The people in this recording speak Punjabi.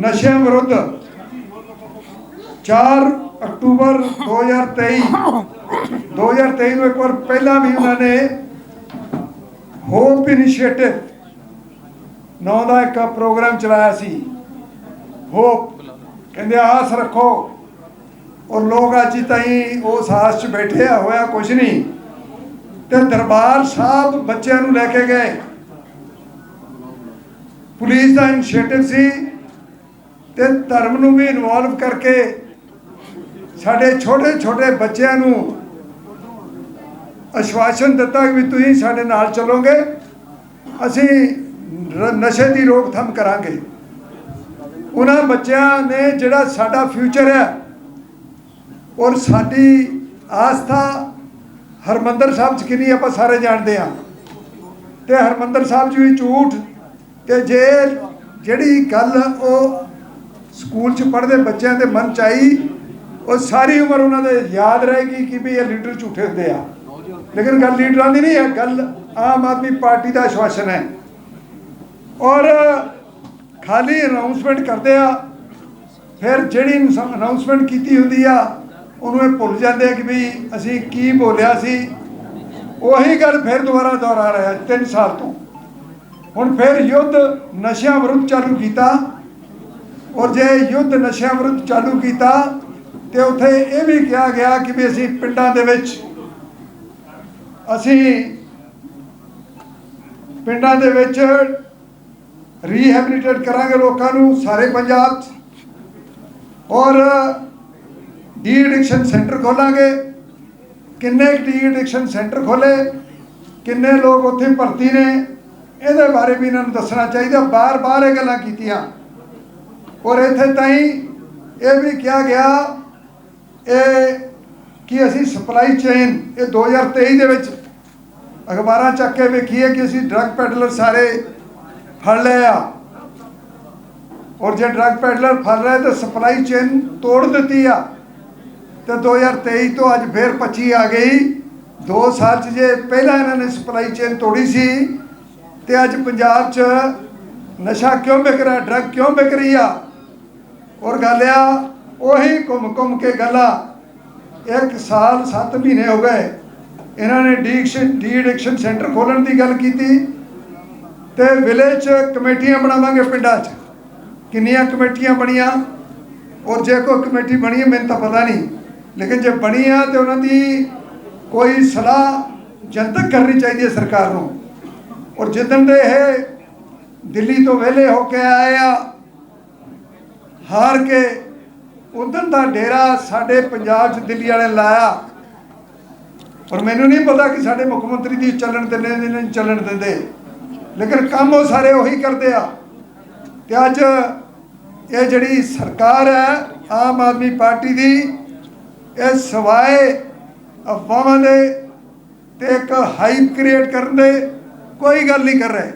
ਨਸ਼ਿਆਂ ਵਿਰੁੱਧ। 4 ਅਕਤੂਬਰ 2023 2023 ਨੂੰ ਇੱਕ ਵਾਰ ਪਹਿਲਾਂ ਵੀ ਉਹਨਾਂ ਨੇ ਹੋਪ ਇਨੀਸ਼ੀਏਟਿਵ ਨਾਂ ਦਾ ਇੱਕ ਪ੍ਰੋਗਰਾਮ ਚਲਾਇਆ ਸੀ। ਹੋਪ ਕਹਿੰਦੇ, ਆਸ ਰੱਖੋ। ਔਰ ਲੋਕ ਅੱਜ ਤਾਈਂ ਉਸ ਆਸ 'ਚ ਬੈਠੇ ਆ, ਹੋਇਆ ਕੁਝ ਨਹੀਂ। ਤੇ ਦਰਬਾਰ ਸਾਹਿਬ ਬੱਚਿਆਂ ਨੂੰ ਲੈ ਕੇ ਗਏ। ਪੁਲਿਸ ਦਾ ਇਨੀਸ਼ੀਏਟਿਵ ਸੀ। ਤੇ ਧਰਮ ਨੂੰ ਵੀ ਇਨਵੋਲਵ ਕਰਕੇ ਸਾਡੇ ਛੋਟੇ ਛੋਟੇ ਬੱਚਿਆਂ ਨੂੰ ਅਸ਼ਵਾਸਨ ਦਿੱਤਾ ਕਿ ਵੀ ਤੁਸੀਂ ਸਾਡੇ ਨਾਲ ਚੱਲੋਗੇ, ਅਸੀਂ ਨਸ਼ੇ ਦੀ ਰੋਕਥਾਮ ਕਰਾਂਗੇ। ਉਹਨਾਂ ਬੱਚਿਆਂ ਨੇ ਜਿਹੜਾ ਸਾਡਾ ਫਿਊਚਰ ਹੈ, ਔਰ ਸਾਡੀ ਆਸਥਾ ਹਰਮੰਦਰ ਸਾਹਿਬ ਚ ਕਿੰਨੀ ਆਪਾਂ ਸਾਰੇ ਜਾਣਦੇ ਹਾਂ। ਤੇ ਹਰਮੰਦਰ ਸਾਹਿਬ 'ਚ ਵੀ ਝੂਠ ਤੇ ਜੇ ਜਿਹੜੀ ਗੱਲ ਉਹ ਸਕੂਲ 'ਚ ਪੜ੍ਹਦੇ ਬੱਚਿਆਂ ਦੇ ਮਨ 'ਚ ਆਈ, ਉਹ ਸਾਰੀ ਉਮਰ ਉਹਨਾਂ ਦੇ ਯਾਦ ਰਹੇਗੀ ਕਿ ਵੀ ਇਹ ਲੀਡਰ ਝੂਠੇ ਹੁੰਦੇ ਆ। ਲੇਕਿਨ ਗੱਲ ਲੀਡਰਾਂ ਦੀ ਨਹੀਂ ਹੈ ਗੱਲ ਆਮ ਆਦਮੀ ਪਾਰਟੀ ਦਾ ਆਸ਼ਵਾਸਨ ਹੈ। ਔਰ ਖਾਲੀ ਅਨਾਉਂਸਮੈਂਟ ਕਰਦੇ ਆ, ਫਿਰ ਜਿਹੜੀ ਅਨਾਉਂਸਮੈਂਟ ਕੀਤੀ ਹੁੰਦੀ ਆ, ਉਹਨੂੰ ਇਹ ਭੁੱਲ ਜਾਂਦੇ ਆ ਕਿ ਵੀ ਅਸੀਂ ਕੀ ਬੋਲਿਆ ਸੀ। ਉਹੀ ਗੱਲ ਫਿਰ ਦੁਬਾਰਾ ਦੁਹਰਾ ਰਿਹਾ 3 ਸਾਲ ਤੋਂ। ਹੁਣ ਫਿਰ ਯੁੱਧ ਨਸ਼ਿਆਂ ਵਿਰੁੱਧ ਚਾਲੂ ਕੀਤਾ। ਔਰ ਜੇ ਯੁੱਧ ਨਸ਼ਿਆਂ ਵਿਰੁੱਧ ਚਾਲੂ ਕੀਤਾ, ਤੇ ਉੱਥੇ ਇਹ ਵੀ ਕਿਹਾ ਗਿਆ ਕਿ ਵੀ ਅਸੀਂ ਪਿੰਡਾਂ ਦੇ ਵਿੱਚ ਅਸੀਂ ਪਿੰਡਾਂ ਦੇ ਵਿੱਚ ਰੀਹੈਬਿਲਿਟੇਟ ਕਰਾਂਗੇ ਲੋਕਾਂ ਨੂੰ ਸਾਰੇ ਪੰਜਾਬ 'ਚ। ਔਰ ਡੀ ਐਡਿਕਸ਼ਨ ਸੈਂਟਰ ਖੋਲਾਂਗੇ। ਕਿੰਨੇ ਡੀ ਐਡਿਕਸ਼ਨ ਸੈਂਟਰ ਖੋਲੇ, ਕਿੰਨੇ ਲੋਕ ਉੱਥੇ ਭਰਤੀ ਨੇ, ਇਹਦੇ ਬਾਰੇ ਵੀ ਇਹਨਾਂ ਨੂੰ ਦੱਸਣਾ ਚਾਹੀਦਾ। ਬਾਰ-ਬਾਰ ਇਹ ਗੱਲਾਂ ਕੀਤੀਆਂ। ਔਰ ਇੱਥੇ ਤਾਈਂ ਇਹ ਵੀ ਕਿਹਾ ਗਿਆ ਇਹ ਕਿ ਅਸੀਂ ਸਪਲਾਈ ਚੇਨ ਇਹ 2023 ਦੇ ਵਿੱਚ ਅਖਬਾਰਾਂ ਚੱਕ ਕੇ ਵੇਖੀਏ ਕਿ ਅਸੀਂ ਡਰੱਗ ਪੈਡਲਰ ਸਾਰੇ ਫੜ ਲਏ ਆ। ਔਰ ਜੇ ਡਰੱਗ ਪੈਡਲਰ ਫੜ ਲਏ ਤਾਂ ਸਪਲਾਈ ਚੇਨ ਤੋੜ ਦਿੱਤੀ ਆ। ਤੇ 2023 ਤੋਂ ਅੱਜ ਫੇਰ 25 ਆ ਗਈ। 2 ਸਾਲ ਚ ਜੇ ਪਹਿਲਾਂ ਇਹਨਾਂ ਨੇ ਸਪਲਾਈ ਚੇਨ ਤੋੜੀ ਸੀ, ਤੇ ਅੱਜ ਪੰਜਾਬ ਚ ਨਸ਼ਾ ਕਿਉਂ ਵਿਕ ਰਿਹਾ ਡਰੱਗ ਕਿਉਂ ਵਿਕ ਰਹੀ ਆ? ਔਰ ਗੱਲ ਆ, ਉਹੀ ਘੁੰਮ ਘੁੰਮ ਕੇ ਗੱਲਾਂ। ਇੱਕ ਸਾਲ 7 ਮਹੀਨੇ ਹੋ ਗਏ, ਇਹਨਾਂ ਨੇ ਡੀਕਸ਼ਨ ਡੀ ਐਡਿਕਸ਼ਨ ਸੈਂਟਰ ਖੋਲਣ ਦੀ ਗੱਲ ਕੀਤੀ ਤੇ ਵਿਲੇਜ ਚ ਕਮੇਟੀਆਂ ਬਣਾਵਾਂਗੇ ਪਿੰਡਾਂ 'ਚ। ਕਿੰਨੀਆਂ ਕਮੇਟੀਆਂ ਬਣੀਆਂ? ਔਰ ਜੇ ਕੋਈ ਕਮੇਟੀ ਬਣੀ ਮੈਨੂੰ ਤਾਂ ਪਤਾ ਨਹੀਂ। ਲੇਕਿਨ ਜੇ ਬਣੀ ਆ, ਤੇ ਉਹਨਾਂ ਦੀ ਕੋਈ ਸਲਾਹ ਜਨਤਕ ਕਰਨੀ ਚਾਹੀਦੀ ਹੈ ਸਰਕਾਰ ਨੂੰ। ਔਰ ਜਿੱਦਣ ਦੇ ਇਹ ਦਿੱਲੀ ਤੋਂ ਵਿਹਲੇ ਹੋ ਕੇ ਆਏ ਆ ਹਾਰ ਕੇ ਉਦੋਂ ਦਾ ਡੇਰਾ ਸਾਡੇ ਪੰਜਾਬ 'ਚ ਦਿੱਲੀ ਵਾਲੇ ਲਾਇਆ। ਪਰ ਮੈਨੂੰ ਨਹੀਂ ਪਤਾ ਕਿ ਸਾਡੇ ਮੁੱਖ ਮੰਤਰੀ ਦੀ ਚੱਲਣ ਦਿੰਦੇ ਨੇ ਨਹੀਂ ਚੱਲਣ ਦਿੰਦੇ। ਲੇਕਿਨ ਕੰਮ ਉਹ ਸਾਰੇ ਉਹੀ ਕਰਦੇ ਆ। ਤੇ ਅੱਜ ਇਹ ਜਿਹੜੀ ਸਰਕਾਰ ਹੈ, ਆਮ ਆਦਮੀ ਪਾਰਟੀ ਦੀ, ਇਹ ਸਵਾਏ ਅਫਵਾਹਾਂ ਦੇ ਤੇ ਇੱਕ ਹਾਈਪ ਕ੍ਰੀਏਟ ਕਰਨ ਦੇ ਕੋਈ ਗੱਲ ਨਹੀਂ ਕਰ ਰਹੇ।